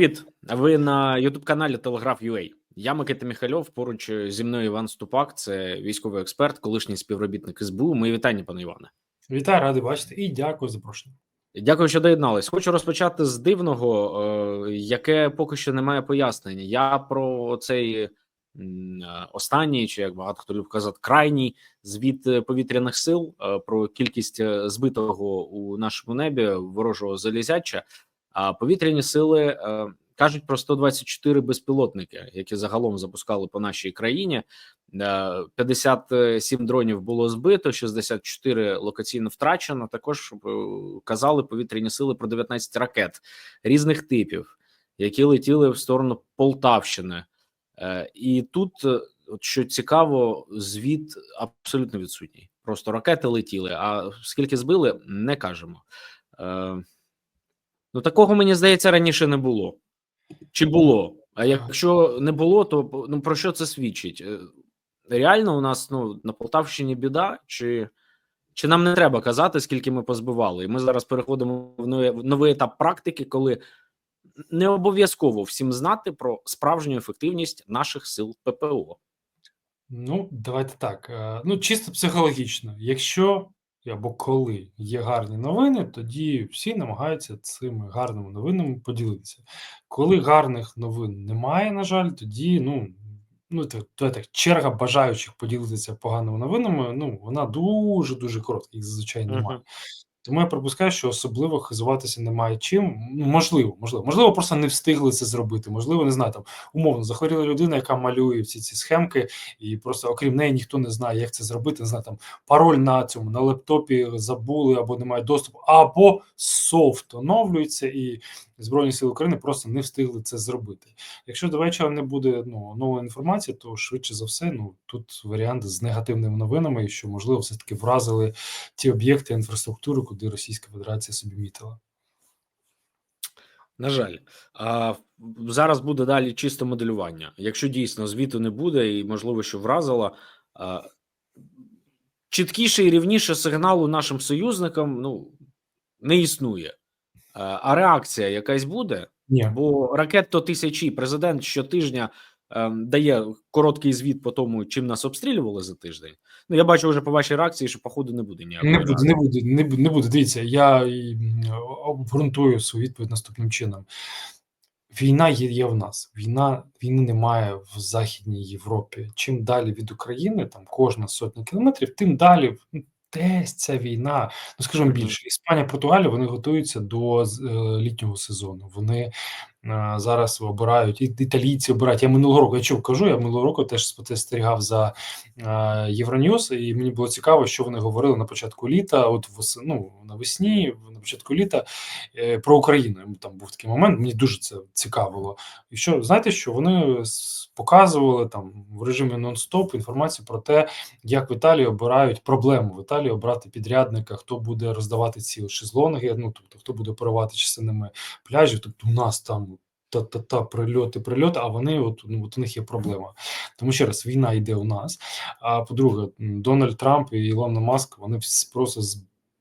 Привіт! Ви на Ютуб каналі Телеграф.UA. Я Микита Міхальов. Поруч зі мною Іван Ступак, це військовий експерт, колишній співробітник СБУ. Мої вітання, пане Іване. Вітаю, радий бачити і дякую за запрошення. Дякую, що доєднались. Хочу розпочати з дивного, е, яке поки що не має пояснення. Я про цей е, останній, чи як багато хто любить казати, крайній звіт е, повітряних сил е, про кількість е, збитого у нашому небі ворожого залізяча. А повітряні сили е, кажуть про 124 безпілотники, які загалом запускали по нашій країні. Е, 57 дронів було збито, 64 локаційно втрачено. Також е, казали повітряні сили про 19 ракет різних типів, які летіли в сторону Полтавщини. Е, І тут, е, от що цікаво, звіт абсолютно відсутній. Просто ракети летіли. А скільки збили, не кажемо. Ну, такого мені здається раніше не було. Чи було? А якщо не було, то ну про що це свідчить? Е, Реально, у нас ну на Полтавщині біда, чи, чи нам не треба казати, скільки ми позбивали? І ми зараз переходимо в новий, новий етап практики, коли не обов'язково всім знати про справжню ефективність наших сил ППО. Ну, давайте так. е, Ну, чисто психологічно. Якщо або коли є гарні новини, тоді всі намагаються цими гарними новинами поділитися. Коли гарних новин немає, на жаль, тоді ну. Ну, то так, черга бажаючих поділитися поганими новинами. Ну, вона дуже дуже коротка, їх зазвичай немає. Мгм. Тому я припускаю, що особливо хизуватися немає чим. Ну, Можливо, можливо, можливо, просто не встигли це зробити. Можливо, не знаю, там умовно захворіла людина, яка малює всі ці схемки, і просто окрім неї ніхто не знає, як це зробити. Не знаю, там пароль на цьому на лептопі забули або немає доступу, або софт оновлюється, і Збройні сили України просто не встигли це зробити. Якщо до вечора не буде ну нової інформації, то швидше за все, ну тут варіант з негативними новинами, що можливо все таки вразили ті об'єкти інфраструктури, куди Російська Федерація собі мітила. На жаль, а зараз буде далі чисте моделювання. Якщо дійсно звіту не буде, і можливо, що вразила чіткіше і рівніше сигналу нашим союзникам ну не існує. А, а реакція якась буде, Ні, бо ракет то тисячі. Президент щотижня ем, дає короткий звіт по тому, чим нас обстрілювали за тиждень. Ну я бачу вже по вашій реакції, що походу не буде ніякої не буде, реакції. не буде, не буде, не буде. Дивіться, я обґрунтую свою відповідь наступним чином. Війна є, є в нас. Війна війни немає в Західній Європі. Чим далі від України, там кожна сотня кілометрів, тим далі ну, десь ця війна. Ну скажімо більше, Іспанія, Португалія вони готуються до е, літнього сезону. Вони зараз обирають і італійці обирають. Я минулого року я чув, кажу. Я минулого року теж спостерігав за Євроньюз, і мені було цікаво, що вони говорили на початку літа. От вос, ну, навесні, на початку літа е, про Україну. Там був такий момент. Мені дуже це цікавило. І що знаєте, що вони показували там в режимі нон-стоп інформацію про те, як в Італії обирають проблему в Італії обрати підрядника, хто буде роздавати ці шезлонги, ну тобто хто буде оперувати частинами пляжів. Тобто, у нас там та-та-та прильоти, прильоти, а вони от, ну, от у них є проблема. Тому ще раз, війна йде у нас. А по-друге, Дональд Трамп і Ілон Маск вони просто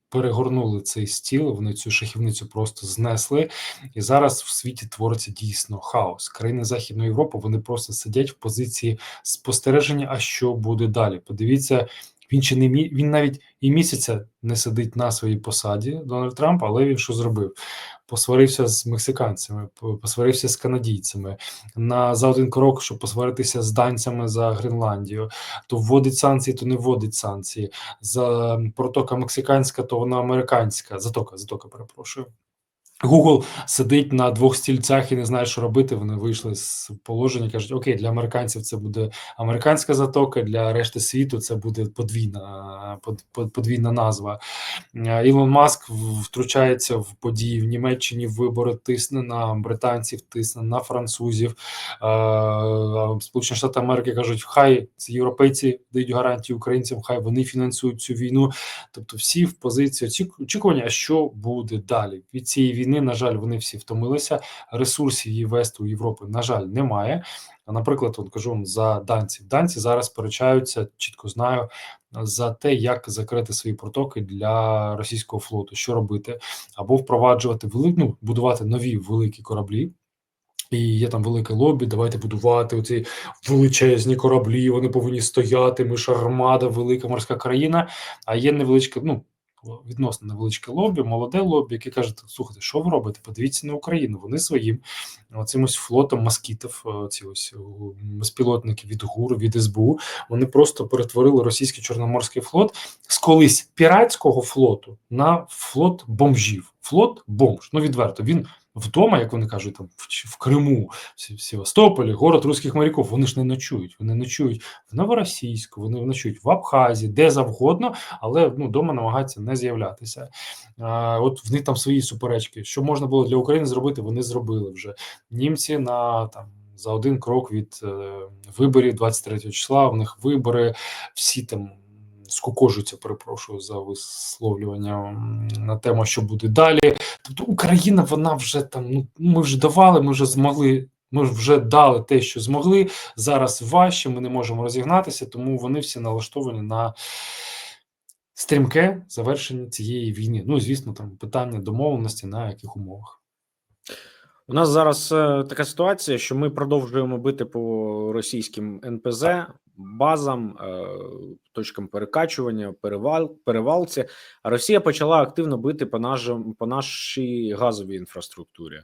перегорнули цей стіл, вони цю шахівницю просто знесли, і зараз в світі твориться дійсно хаос. Країни Західної Європи вони просто сидять в позиції спостереження. А що буде далі? Подивіться, він чи не він навіть і місяця не сидить на своїй посаді Дональд Трамп, але він що зробив? Посварився з мексиканцями, посварився з канадійцями на за один крок, щоб посваритися з данцями за Гренландію. То вводить санкції, то не вводить санкції. За протока мексиканська, то вона американська. Затока, затока, перепрошую. Google сидить на двох стільцях і не знає, що робити. Вони вийшли з положення. кажуть: Окей, для американців це буде американська затока, для решти світу це буде подвійна под- под- подвійна назва. Е, Ілон Маск втручається в події в Німеччині, в вибори тисне на британців, тисне на французів. Е, Сполучені Штати Америки кажуть, хай ці європейці дають гарантії українцям, хай вони фінансують цю війну. Тобто, всі в позиції очік- очікування, що буде далі від цієї війни. На жаль, вони всі втомилися. Ресурсів її вести у Європи, на жаль, немає. Наприклад, от кажу вам за данців. Данці зараз сперечаються, чітко знаю, за те, як закрити свої протоки для російського флоту, що робити, або впроваджувати велик, ну, будувати нові великі кораблі. І є там велике лобі. Давайте будувати оці величезні кораблі. Вони повинні стояти. Ми ж армада, велика морська країна. А є невеличке, ну відносно невеличке лобі, молоде лобі, яке каже: слухайте, що ви робите? Подивіться на Україну. Вони своїм цим ось флотом москітів, ці ось безпілотники від ГУР, від СБУ. Вони просто перетворили російський чорноморський флот з колись піратського флоту на флот бомжів. Флот бомж. Ну відверто він вдома, як вони кажуть, там в, в Криму, в Севастополі, город руських моряків. Вони ж не ночують. Вони ночують в Новоросійську, вони ночують в Абхазі, де завгодно, але ну вдома намагаються не з'являтися. А, От в них там свої суперечки. Що можна було для України зробити? Вони зробили вже німці на там. За один крок від е, виборів 23 числа. У них вибори всі там скукожуються, перепрошую за висловлювання на тему, що буде далі. Тобто Україна, вона вже там. Ну ми вже давали, ми вже змогли. Ми вже дали те, що змогли. Зараз важче, ми не можемо розігнатися, тому вони всі налаштовані на стрімке завершення цієї війни. Ну, звісно, там питання домовленості на яких умовах. У нас зараз е, така ситуація, що ми продовжуємо бити по російським НПЗ, базам, е, точкам перекачування, перевал, перевалці. Росія почала активно бити по нашим по нашій газовій інфраструктурі.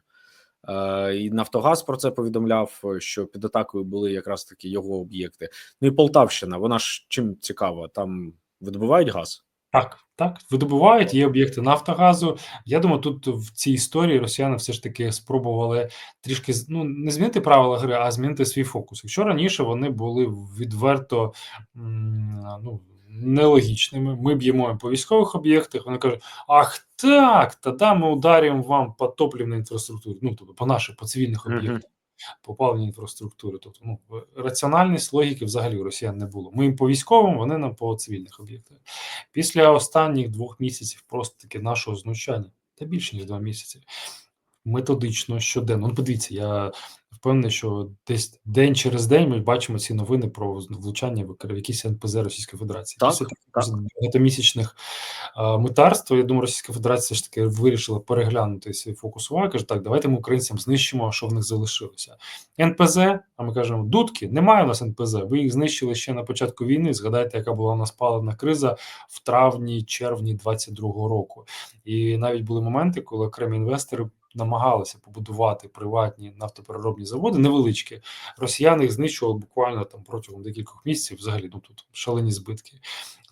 Е, і Нафтогаз про це повідомляв, що під атакою були якраз таки його об'єкти. Ну і Полтавщина, вона ж чим цікава, там видобувають газ. Так, так, видобувають, є об'єкти Нафтогазу. Я думаю, тут в цій історії росіяни все ж таки спробували трішки ну не змінити правила гри, а змінити свій фокус. Якщо раніше вони були відверто ну, нелогічними, ми б'ємо по військових об'єктах. Вони кажуть: ах, так, тоді ми ударимо вам по топливній інфраструктурі, ну тобто по наших по цивільних об'єктах. Uh-huh по. Тобто, ну раціональність логіки взагалі у росіян не було. Ми їм по військовим, вони нам по цивільних об'єктах. Після останніх двох місяців просто таки нашого знущання, та більше ніж два місяці. Методично щоденно. Ну, подивіться, я впевнений, що десь день через день ми бачимо ці новини про влучання в якісь НПЗ Російської Федерації. Так, Після так. багатомісячних митарств, я думаю, Російська Федерація ж таки вирішила переглянути свій фокус уваги. Каже, так, давайте ми українцям знищимо, що в них залишилося. НПЗ, а ми кажемо, дудки, немає у нас НПЗ. Ви їх знищили ще на початку війни. Згадайте, яка була у нас паливна криза в травні, червні 22-го року. І навіть були моменти, коли окремі інвестори намагалися побудувати приватні нафтопереробні заводи, невеличкі. Росіяни їх знищували буквально там протягом декількох місяців. Взагалі ну тут шалені збитки.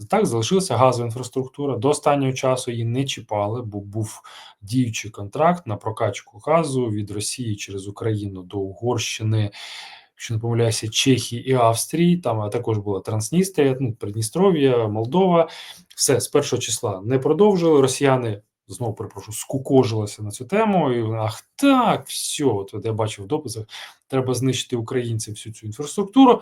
Так залишилася газова інфраструктура. До останнього часу її не чіпали, бо був діючий контракт на прокачку газу від Росії через Україну до Угорщини. Якщо не помиляюся, Чехії і Австрії, там а також була Трансністрія, ну, Придністров'я, Молдова. Все з першого числа не продовжили. Росіяни знову перепрошую, скукожилася на цю тему. І ах, так, все, от, от я бачив в дописах, треба знищити українцям всю цю інфраструктуру.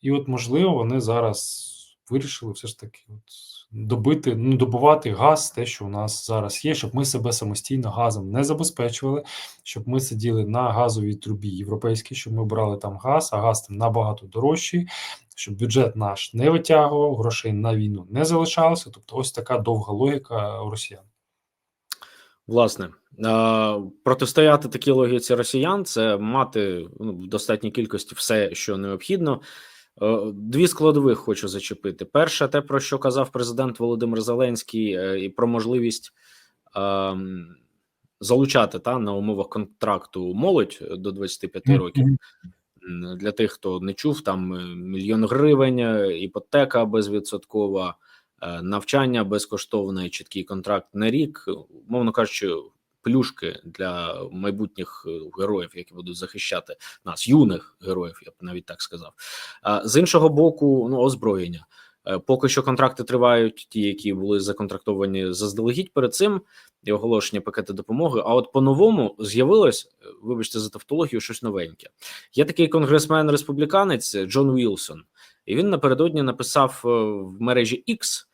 І от, можливо, вони зараз вирішили все ж таки от, добити, ну добувати газ, те, що у нас зараз є, щоб ми себе самостійно газом не забезпечували, щоб ми сиділи на газовій трубі європейській, щоб ми брали там газ, а газ там набагато дорожчий. Щоб бюджет наш не витягував, грошей на війну не залишалося. Тобто, ось така довга логіка росіян. Власне, протистояти такій логіці росіян це мати ну, в достатній кількості все, що необхідно. Е, дві складових хочу зачепити. Перше, те, про що казав президент Володимир Зеленський, е, і про можливість е, залучати та на умовах контракту молодь до 25 років. Для тих, хто не чув, там мільйон гривень, іпотека безвідсоткова. Навчання безкоштовне, чіткий контракт на рік, мовно кажучи, плюшки для майбутніх героїв, які будуть захищати нас, юних героїв, я б навіть так сказав. А з іншого боку, ну озброєння. Поки що контракти тривають, ті, які були законтрактовані заздалегідь перед цим і оголошення пакети допомоги. А от по-новому з'явилось, вибачте, за тавтологію, щось новеньке. Є такий конгресмен-республіканець Джон Вілсон, і він напередодні написав в мережі X,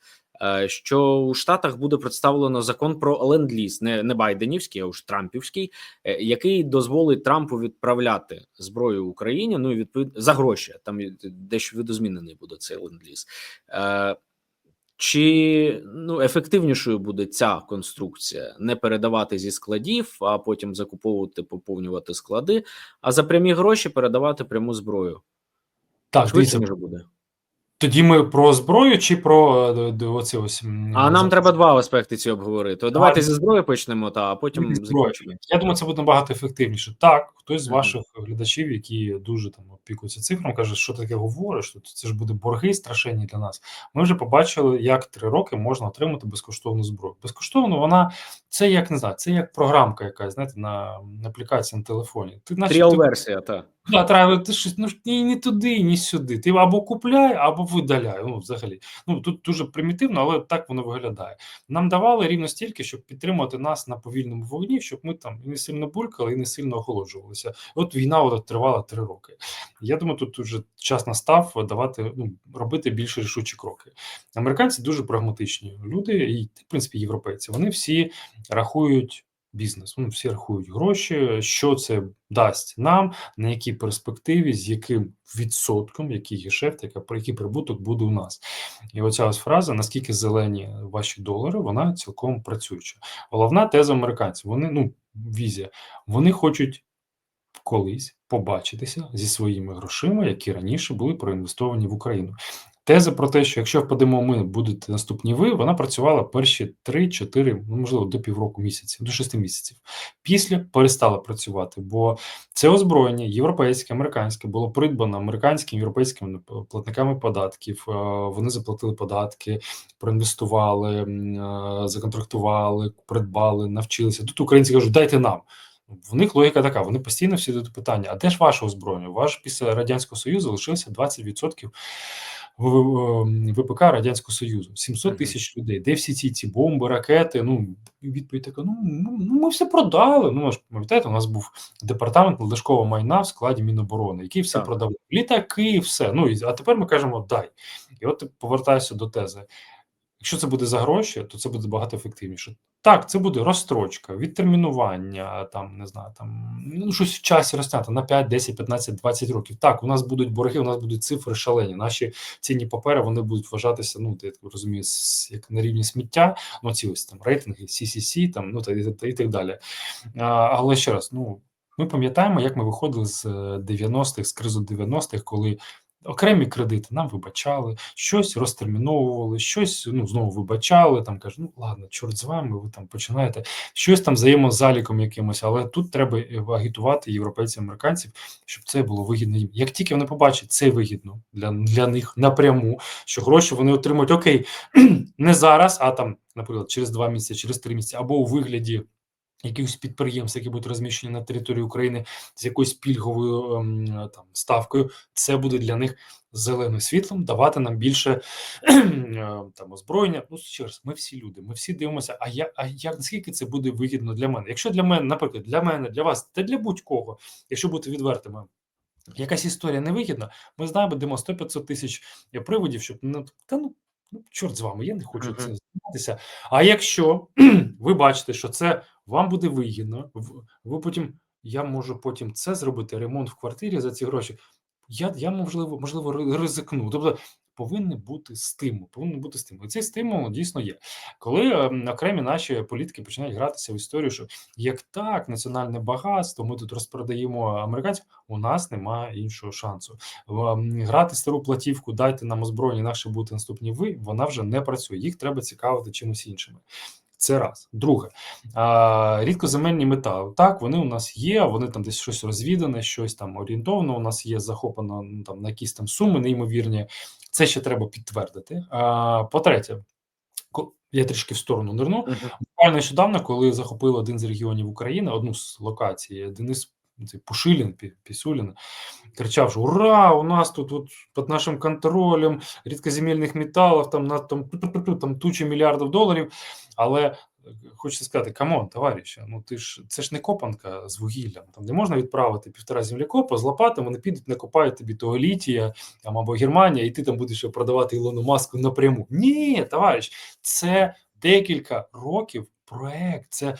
що у Штатах буде представлено закон про ленд-ліз, не не Байденівський, а уж Трампівський, який дозволить Трампу відправляти зброю Україні. Ну і відповідно за гроші. Там дещо видозмінений буде цей ленд-ліз. Чи ну ефективнішою буде ця конструкція не передавати зі складів, а потім закуповувати, поповнювати склади, а за прямі гроші передавати пряму зброю? Так, дивіться, ніж буде. Тоді ми про зброю чи про е, оці ось А нам треба два аспекти ці обговорити. Давайте Давай. зі зброї почнемо, та а потім закінчимо. Я думаю, це буде набагато ефективніше. Так, хтось з ваших глядачів, які дуже там опікуються цифрами, каже, що таке говориш? Тут це ж буде борги страшенні для нас. Ми вже побачили, як три роки можна отримати безкоштовну зброю. Безкоштовно вона це як не знаю, це як програмка, якась знаєте, на, на аплікації на телефоні. Ти наче Тріал-версія, так. Да, треба ти щось ну ні, ні туди, ні сюди. Ти або купляй, або видаляй. Ну, взагалі. Ну тут дуже примітивно, але так воно виглядає. Нам давали рівно стільки, щоб підтримувати нас на повільному вогні, щоб ми там і не сильно булькали, і не сильно охолоджувалися. От війна от тривала три роки. Я думаю, тут вже час настав давати ну робити більш рішучі кроки. Американці дуже прагматичні люди, і в принципі європейці. Вони всі рахують. Бізнес, ну всі рахують гроші, що це дасть нам, на якій перспективі, з яким відсотком, який гешефт, яка про який прибуток буде у нас. І оця ось фраза: наскільки зелені ваші долари, вона цілком працююча. Головна теза американців. Вони ну візія, вони хочуть колись побачитися зі своїми грошима, які раніше були проінвестовані в Україну. Теза про те, що якщо впадемо ми, будете наступні ви, вона працювала перші 3-4, ну можливо, до півроку місяців, до 6 місяців. Після перестала працювати, бо це озброєння європейське, американське було придбано американськими європейськими платниками податків. Е, Вони заплатили податки, проінвестували, е, законтрактували, придбали, навчилися. Тут українці кажуть, дайте нам. В них логіка така: вони постійно всі дають питання: а де ж ваше озброєння? Ваш після радянського союзу лишився 20% в- в- ВПК Радянського Союзу, 700 тисяч людей. Де всі ці, ці бомби, ракети? Ну відповідь така: ну, ну ну, ми все продали. Ну ж пам'ятаєте, у нас був департамент надлишкового майна в складі Міноборони, який все Так. продав. Літаки, все. Ну а тепер ми кажемо дай. І от повертаюся до тези. Якщо це буде за гроші, то це буде багато ефективніше. Так, це буде розстрочка, відтермінування, там не знаю, там ну щось в часі розтягнути на 5, 10, 15, 20 років. Так, у нас будуть борги, у нас будуть цифри шалені. Наші цінні папери вони будуть вважатися, ну ти розумію, як на рівні сміття. Ну ці ось там рейтинги, CCC, там ну та і, та, і так далі. А, але ще раз, ну ми пам'ятаємо, як ми виходили з е, 90-х, з кризу 90-х, коли окремі кредити нам вибачали, щось розтерміновували, щось ну знову вибачали. Там кажуть, ну ладно, чорт з вами, ви там починаєте щось там взаємозаліком якимось, але тут треба е, агітувати європейців, американців, щоб це було вигідно їм. Як тільки вони побачать це вигідно для, для них напряму, що гроші вони отримують окей, не зараз, а там, наприклад, через два місяці, через три місяці, або у вигляді. Якихось підприємств, які будуть розміщені на території України з якоюсь пільговою ем, там ставкою, це буде для них зеленим світлом давати нам більше е, там озброєння. Ну ще раз, ми всі люди, ми всі дивимося. А я а як наскільки це буде вигідно для мене? Якщо для мене, наприклад, для мене, для вас, та для будь-кого, якщо бути відвертими. Якась історія невигідна, ми знаємо, знайдемо 100-500 тисяч приводів, щоб ну та ну ну чорт з вами, я не хочу це займатися. А якщо ви бачите, що це вам буде вигідно, ви потім я можу потім це зробити, ремонт в квартирі за ці гроші. Я, я можливо, можливо, ризикну. Тобто повинен бути стимул. Повинен бути стимул. І цей стимул дійсно є. Коли ем, окремі наші політики починають гратися в історію, що як так, національне багатство, ми тут розпродаємо американців, у нас немає іншого шансу. Ем, Грати стару платівку, дайте нам озброєння, інакше бути наступні ви, вона вже не працює. Їх треба цікавити чимось іншими. Це раз. Друге, рідкоземельні метали. Так, вони у нас є, вони там десь щось розвідане, щось там орієнтовно у нас є, захоплено ну, там на якісь там суми неймовірні. Це ще треба підтвердити. По-третє, я трішки в сторону нирну. Буквально нещодавно, коли захопили один з регіонів України, одну з локацій, Денис цей Пушилін, Пі- Пісюлін, кричав, що ура, у нас тут от, під нашим контролем рідкоземельних металів, там, на, там, там тучі мільярдів доларів. Але е, хочеться сказати, камон, товариша, ну ти ж це ж не копанка з вугіллям. Там не можна відправити півтора землекопа з лопатами, вони підуть, накопають тобі того літія там, або Германія, і ти там будеш продавати Ілону Маску напряму. Ні, товариш, це декілька років проект. Це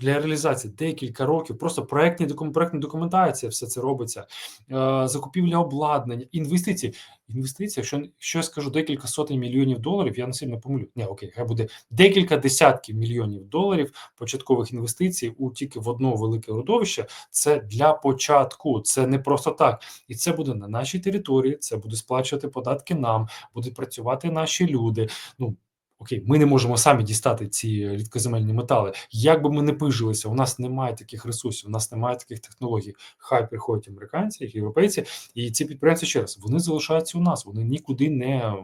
для реалізації декілька років. Просто проектні проектна документація, все це робиться, е, закупівля обладнання, інвестиції. Інвестиції, якщо, якщо я скажу декілька сотень мільйонів доларів, я не сильно помилю. Ні, окей, хай буде декілька десятків мільйонів доларів початкових інвестицій у тільки в одно велике родовище. Це для початку, це не просто так, і це буде на нашій території. Це буде сплачувати податки нам, будуть працювати наші люди. Ну окей, ми не можемо самі дістати ці рідкоземельні метали. Як би ми не пижилися, у нас немає таких ресурсів, у нас немає таких технологій. Хай приходять американці, європейці, і ці підприємці ще раз вони залишаються у нас. Вони нікуди не.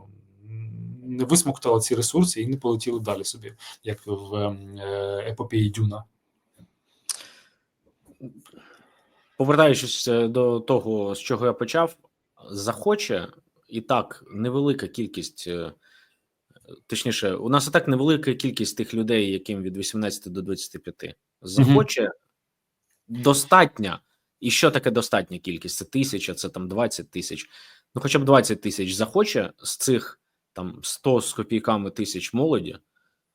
Не висмоктали ці ресурси і не полетіли далі собі, як в е, епопеї Дюна. Повертаючись е, до того, з чого я почав, захоче і так невелика кількість, е, точніше, у нас і так невелика кількість тих людей, яким від 18 до 25. Захоче достатня. І що таке достатня кількість? Це тисяча, це там 20 тисяч. Ну, хоча б 20 тисяч захоче з цих там 100 з копійками тисяч молоді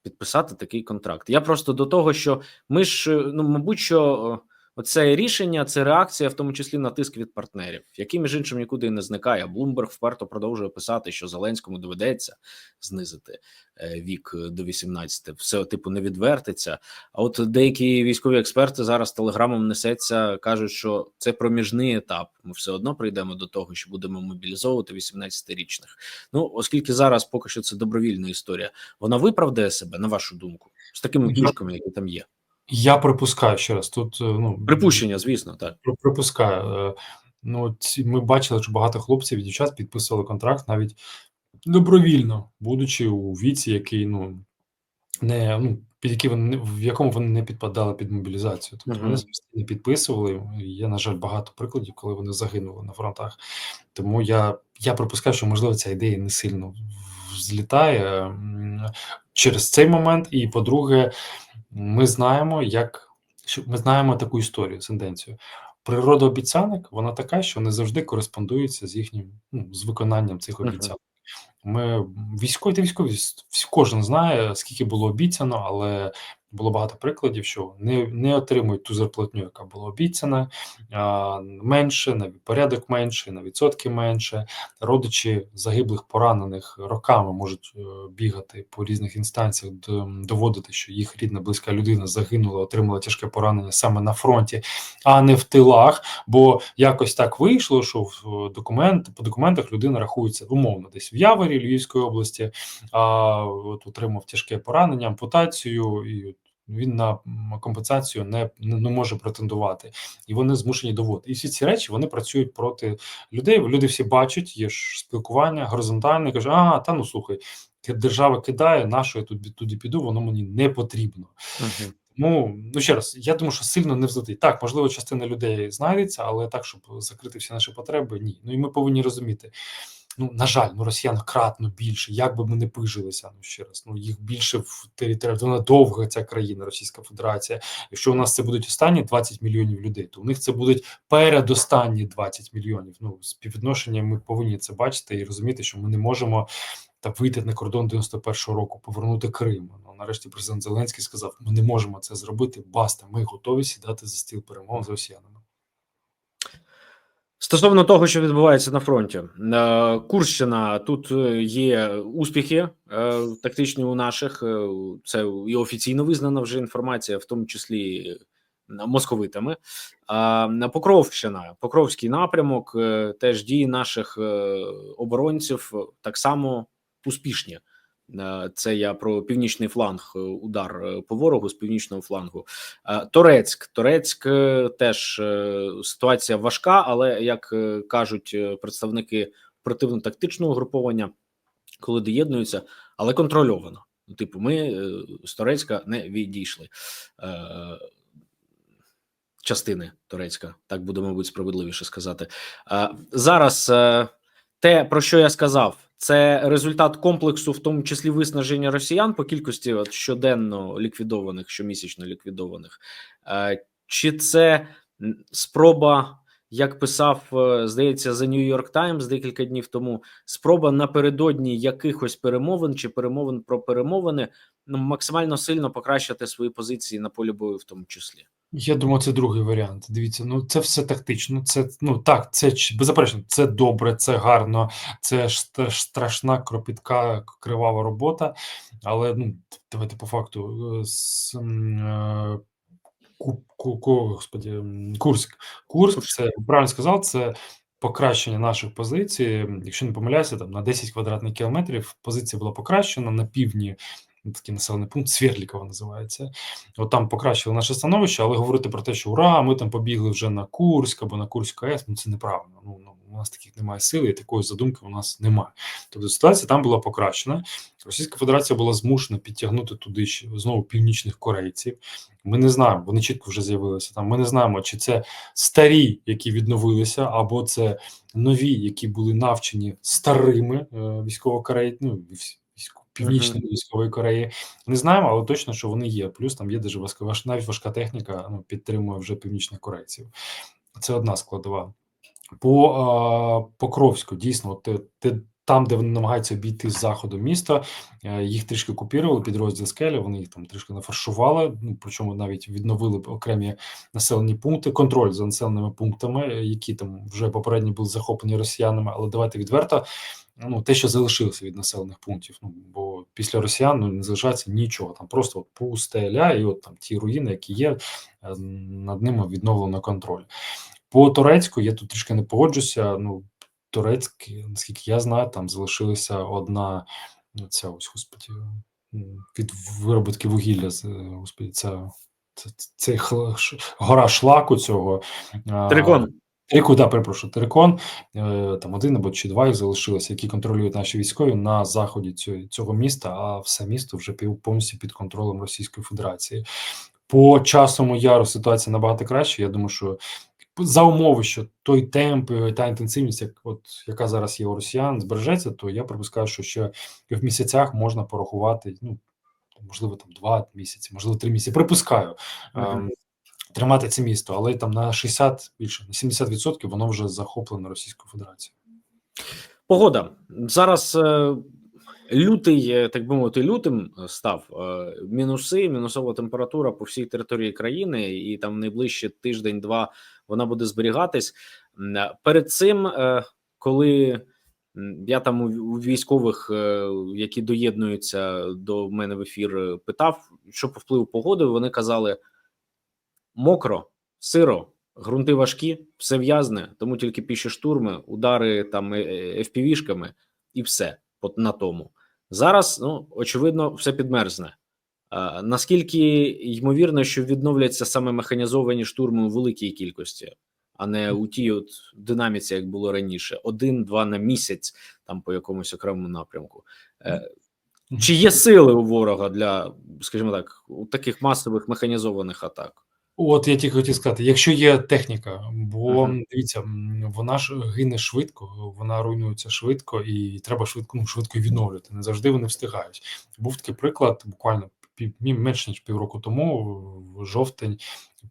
підписати такий контракт. Я просто до того, що ми ж, е, ну, мабуть, що. Оце рішення, це реакція, в тому числі на тиск від партнерів, який між іншим нікуди не зникає. Блумберг вперто продовжує писати, що Зеленському доведеться знизити е, вік до 18. Все типу не відвертиться. А от деякі військові експерти зараз телеграмом несеться, кажуть, що це проміжний етап. Ми все одно прийдемо до того, що будемо мобілізовувати 18-річних. Ну оскільки зараз поки що це добровільна історія, вона виправдає себе на вашу думку з такими Я- які там є. Я припускаю ще раз. Тут е, ну Припущення, звісно, так. Припускаю. Е, Ну, ми бачили, що багато хлопців і дівчат підписували контракт навіть добровільно, будучи у віці, який ну не ну під який вони в якому вони не підпадали під мобілізацію. Тобто Мгм. вони самостійно підписували. Є, на жаль, багато прикладів, коли вони загинули на фронтах. Тому я, я припускаю, що можливо ця ідея не сильно взлітає через цей момент. І по-друге, ми знаємо, як що ми знаємо таку історію, тенденцію. Природа обіцянок вона така, що не завжди кореспондується з їхнім ну, з виконанням цих обіцянок. Ми військові та військові кожен знає, скільки було обіцяно, але було багато прикладів, що не, не отримують ту зарплатню, яка була обіцяна, а, менше, на порядок менше, на відсотки менше. Родичі загиблих, поранених роками можуть е, бігати по різних інстанціях, доводити, що їх рідна близька людина загинула, отримала тяжке поранення саме на фронті, а не в тилах. Бо якось так вийшло, що в документ по документах людина рахується умовно десь в Яворі Львівської області, а от отримав тяжке поранення, ампутацію, і він на компенсацію не, не, може претендувати, і вони змушені доводити. І всі ці речі вони працюють проти людей. Люди всі бачать, є ж спілкування горизонтальне. каже: а та ну слухай, держава кидає, на що я тут туди піду, воно мені не потрібно. Мгм. Ну, ну ще раз, я думаю, що сильно не взлетить. Так, можливо, частина людей знайдеться, але так, щоб закрити всі наші потреби, ні. Ну і ми повинні розуміти. Ну, на жаль, ну росіян кратно більше, як би ми не пижилися. Ну ще раз, ну їх більше в території, вона довга ця країна, Російська Федерація. Якщо у нас це будуть останні 20 мільйонів людей, то у них це будуть передостанні 20 мільйонів. Ну, співвідношення ми повинні це бачити і розуміти, що ми не можемо та вийти на кордон 91-го року, повернути Крим. Ну нарешті президент Зеленський сказав: ми не можемо це зробити. Баста, ми готові сідати за стіл перемовин з росіянами. Стосовно того, що відбувається на фронті, Е, Курщина тут е, є успіхи е, тактичні у наших. Це і офіційно визнана вже інформація, в тому числі московитами. Покровщина, Покровський напрямок, теж дії наших оборонців так само успішні. Е, Це я про північний фланг, е, удар е, по ворогу з північного флангу. Торецьк. Торецьк теж ситуація важка, але як кажуть представники оперативно-тактичного груповання, коли доєднуються, але контрольовано. Ну, Типу, ми з Торецька не відійшли. Частини Турецька, так буде, мабуть, справедливіше сказати. Зараз те, про що я сказав, це результат комплексу, в тому числі виснаження росіян по кількості от, щоденно ліквідованих, щомісячно ліквідованих. Е, Чи це спроба як писав, е, здається, The New York Times декілька днів тому, спроба напередодні якихось перемовин чи перемовин про перемовини ну, максимально сильно покращити свої позиції на полі бою, в тому числі. Я думаю, це другий варіант. Дивіться, ну це все тактично. Це ну так, це беззаперечно, це добре, це гарно, це ж ст- страшна, кропітка, кривава робота. Але ну давайте по факту господі, Курськ. Курськ, це правильно сказав, це покращення наших позицій. Якщо не помиляюся, там на 10 квадратних кілометрів позиція була покращена на півдні. Такий населений пункт Свєрлікова називається. От там покращили наше становище, але говорити про те, що ура, ми там побігли вже на Курськ або на Курську АЕС, ну це неправильно. Ну, нас таких немає сили, і такої задумки у нас немає. Тобто ситуація там була покращена. Російська Федерація була змушена підтягнути туди ще знову північних корейців. Ми не знаємо, вони чітко вже з'явилися там. Ми не знаємо, чи це старі, які відновилися, або це нові, які були навчені старими е, військово-корей, ну, північної військової Кореї. Не знаємо, але точно, що вони є. Плюс там є дуже важка, важ- навіть важка техніка ну, підтримує вже північних корейців. Це одна складова. По е, Покровську, дійсно, от, те, там, де вони намагаються обійти з заходу міста, е, їх трішки купірували, підрозділ скеля, вони їх там трішки нафаршували, ну, причому навіть відновили окремі населені пункти, контроль за населеними пунктами, е, які там вже попередньо були захоплені росіянами, але давайте відверто, ну, те, що залишилося від населених пунктів, ну, бо після росіян ну, не залишається нічого, там просто от пустеля, і от там ті руїни, які є, е, над ними відновлено контроль. По турецьку я тут трішки не погоджуся. Ну, турецьк, наскільки я знаю, там залишилася одна ну, ця ось господі від виробітки вугілля. з, е, Господі, ця, хла- гора шлаку цього. Трикон. Терикон, да, перепрошую, Терикон, е, там один або чи два їх залишилося, які контролюють наші військові на заході цього, цього міста, а все місто вже повністю під контролем Російської Федерації. По часому яру ситуація набагато краще. Я думаю, що за умови, що той темп, та інтенсивність, як от яка зараз є у росіян, збережеться, то я припускаю, що ще в місяцях можна порахувати, ну можливо, там два місяці, можливо, три місяці. Припускаю. Мгм. ем, Тримати це місто, але там на 60 більше на 70% воно вже захоплено Російською Федерацією. Погода зараз е, лютий, е, так би мовити, лютим е, став е, мінуси, мінусова температура по всій території країни, і там найближче тиждень-два вона буде зберігатись. Е, Перед цим, е, коли я там у, військових, е, які доєднуються до мене в ефір, питав, що по впливу погоди, вони казали мокро, сиро, ґрунти важкі, все в'язне, тому тільки піші штурми, удари там FPV-шками і все на тому. Зараз, ну очевидно, все підмерзне. А, наскільки ймовірно, що відновляться саме механізовані штурми у великій кількості, а не у тій от динаміці, як було раніше, один-два на місяць, там по якомусь окремому напрямку. Е, чи є сили у ворога для, скажімо так, у таких масових механізованих атак? От я тільки хотів сказати, якщо є техніка, бо Мгм. дивіться, вона ж гине швидко, вона руйнується швидко, і треба швидко ну, швидко відновлювати. Не завжди вони встигають. Був такий приклад буквально пів мі- менш ніж півроку тому, в жовтень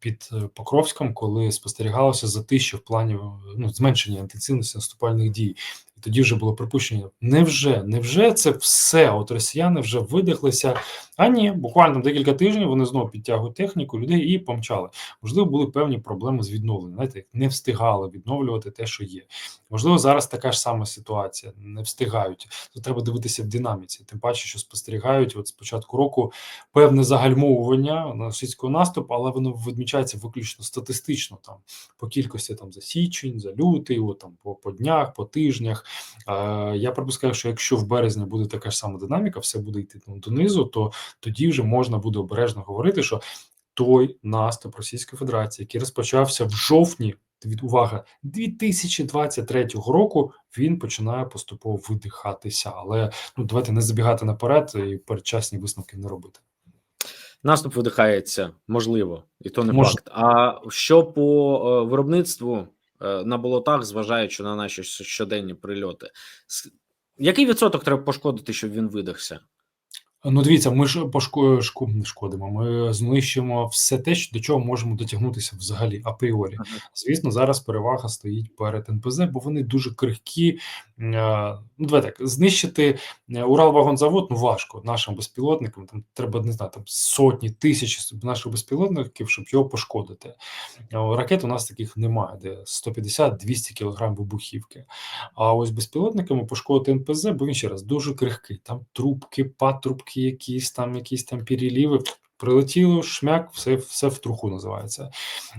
під е, Покровськом, коли спостерігалося затища в плані ну, зменшення інтенсивності наступальних дій. І тоді вже було припущення: невже, невже це все? От росіяни вже видихлися. А ні, буквально декілька тижнів вони знову підтягують техніку, людей і помчали. Можливо, були певні проблеми з відновленням. Знаєте, не встигали відновлювати те, що є. Можливо, зараз така ж сама ситуація. Не встигають. Тут треба дивитися в динаміці. Тим паче, що спостерігають от з початку року певне загальмовування російського наступу, але воно відмічається виключно статистично там по кількості там за січень, за лютий, от, там по, по днях, по тижнях. Е, я припускаю, що якщо в березні буде така ж сама динаміка, все буде йти ну, донизу, то тоді вже можна буде обережно говорити, що той наступ Російської Федерації, який розпочався в жовтні, від увага 2023 року, він починає поступово видихатися. Але ну давайте не забігати наперед і передчасні висновки не робити. Наступ видихається, можливо, і то не Мож- факт. А що по е, виробництву е, на болотах, зважаючи на наші щоденні прильоти, який відсоток треба пошкодити, щоб він видихся? Ну, дивіться, ми ж пошко... шко... не шкодимо. Ми знищимо все те, що- до чого можемо дотягнутися взагалі апріорі. Мгм. Звісно, зараз перевага стоїть перед НПЗ, бо вони дуже крихкі. Е, Ну, давай так, знищити е, Уралвагонзавод ну важко нашим безпілотникам. Там треба не знаю, там сотні тисяч наших безпілотників, щоб його пошкодити. Е, Ракет у нас таких немає, де 150-200 кг вибухівки. А ось безпілотниками пошкодити НПЗ, бо він ще раз дуже крихкий. Там трубки, патрубки, якісь там, якісь там переліви. Прилетіло, шмяк, все, все в труху називається.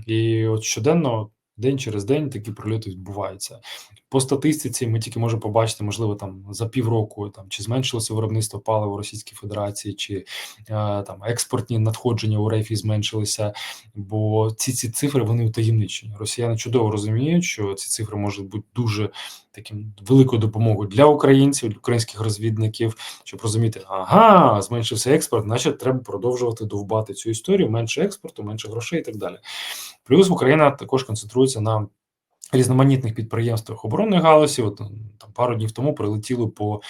І от щоденно, день через день, такі прильоти відбуваються. По статистиці ми тільки можемо побачити, можливо, там за півроку там чи зменшилося виробництво палива у Російській Федерації, чи е, там експортні надходження у рейфі зменшилися. Бо ці ці цифри вони утаємничені. Росіяни чудово розуміють, що ці цифри можуть бути дуже таким великою допомогою для українців, для українських розвідників, щоб розуміти, ага, зменшився експорт, значить треба продовжувати довбати цю історію. Менше експорту, менше грошей і так далі. Плюс Україна також концентрується на різноманітних підприємствах оборонної галузі. От там пару днів тому прилетіло по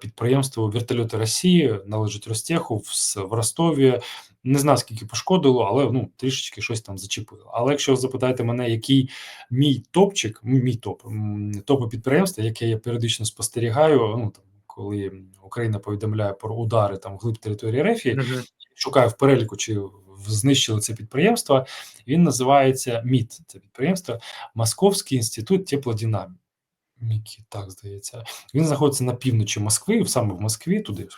підприємству вертольоти Росії, належить Ростеху в, в Ростові. Не знаю, скільки пошкодило, але ну трішечки щось там зачепило. Але якщо запитаєте мене, який мій топчик, мій топ топи підприємства, яке я періодично спостерігаю, ну там коли Україна повідомляє про удари там вглиб території Рефії, Мгм. шукаю в переліку, чи знищили це підприємство. Він називається МІД. Це підприємство Московський інститут теплодинаміки. Так здається, він знаходиться на півночі Москви, саме в Москві, туди.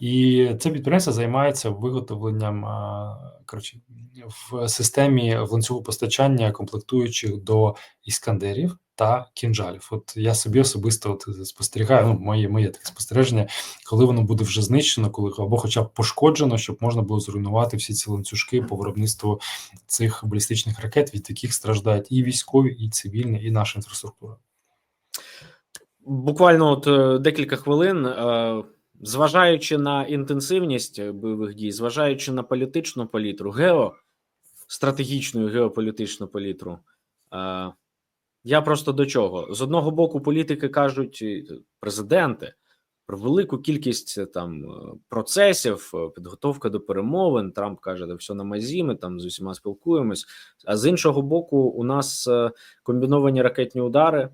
І це підприємство займається виготовленням коротше, в системі в ланцюгу постачання комплектуючих до іскандерів та кінжалів. От я собі особисто от спостерігаю, ну, моє, моє таке спостереження, коли воно буде вже знищено, коли або хоча б пошкоджено, щоб можна було зруйнувати всі ці ланцюжки по виробництву цих балістичних ракет, від яких страждають і військові, і цивільні, і наша інфраструктура. Буквально от е, декілька хвилин. е, Зважаючи на інтенсивність е, бойових дій, зважаючи на політичну палітру, геостратегічну геополітичну палітру, е, я просто до чого? З одного боку, політики кажуть, президенти про велику кількість е, там е, процесів, е, підготовка до перемовин. Трамп каже, да все на мазі, ми там з усіма спілкуємось. А з іншого боку, у нас е, комбіновані ракетні удари.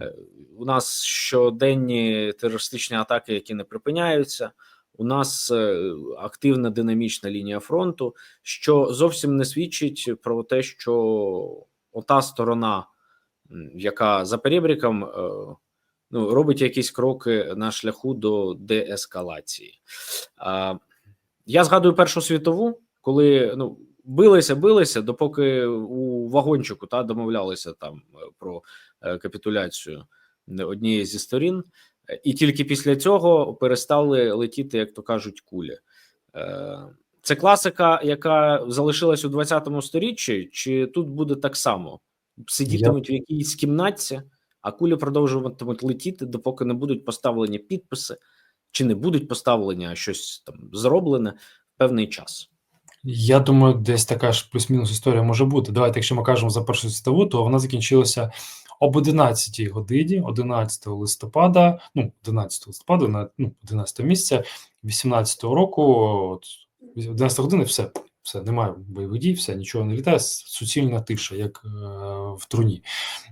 Е, У нас щоденні терористичні атаки, які не припиняються. У нас е, активна динамічна лінія фронту, що зовсім не свідчить про те, що ота сторона, яка за перебріком, е, ну, робить якісь кроки на шляху до деескалації. Я згадую Першу світову, коли ну, билися, билися, допоки у вагончику та домовлялися там е, про е, капітуляцію однієї зі сторін, і тільки після цього перестали летіти, як то кажуть, кулі. Це класика, яка залишилась у 20-му сторіччі, чи тут буде так само? Сидітимуть в якійсь кімнатці, а кулі продовжуватимуть летіти, допоки не будуть поставлені підписи, чи не будуть поставлені, а щось там зроблене в певний час. Я думаю, десь така ж плюс-мінус історія може бути. Давайте, якщо ми кажемо за першу світову, то вона закінчилася об 11 годині, 11 листопада, ну 11 листопада, на ну 11 місяця 18 року, от 11 години, все, все, немає бойових дій, все, нічого не літає, суцільна тиша, як е, в труні.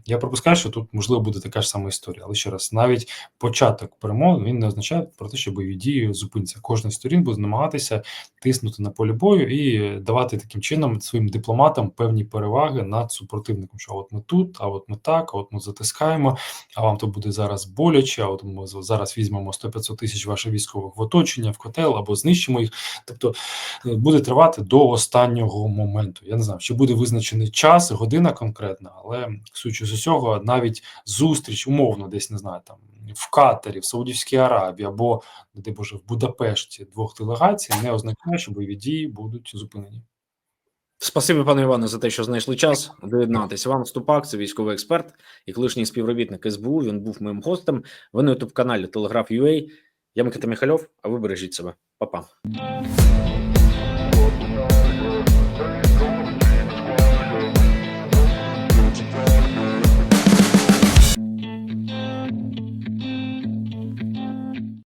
Я пропускаю, що тут можливо буде така ж сама історія. Але ще раз, навіть початок перемоги він не означає про те, що бойові дії зупиняться. Кожна сторін буде намагатися тиснути на полі бою і давати таким чином своїм дипломатам певні переваги над супротивником. Що от ми тут, а от ми так, а от ми затискаємо. А вам то буде зараз боляче. А от ми зараз візьмемо 100-500 тисяч ваших військових в оточення, в котел або знищимо їх. Тобто е, буде тривати до останнього моменту. Я не знаю, чи буде визначений час, година конкретна, але судячи з усього, навіть зустріч умовно, десь не знаю, там в Катарі, в Саудівській Аравії або дай Боже в Будапешті двох делегацій не означає, що бойові дії будуть зупинені. Спасибі, пане Іване, за те, що знайшли час доєднатися. Вам Ступак, це військовий експерт і колишній співробітник СБУ. Він був моїм гостем. Ви на ютуб каналі Телеграф.UA. Я Микита Михальов, а ви бережіть себе. Па-па.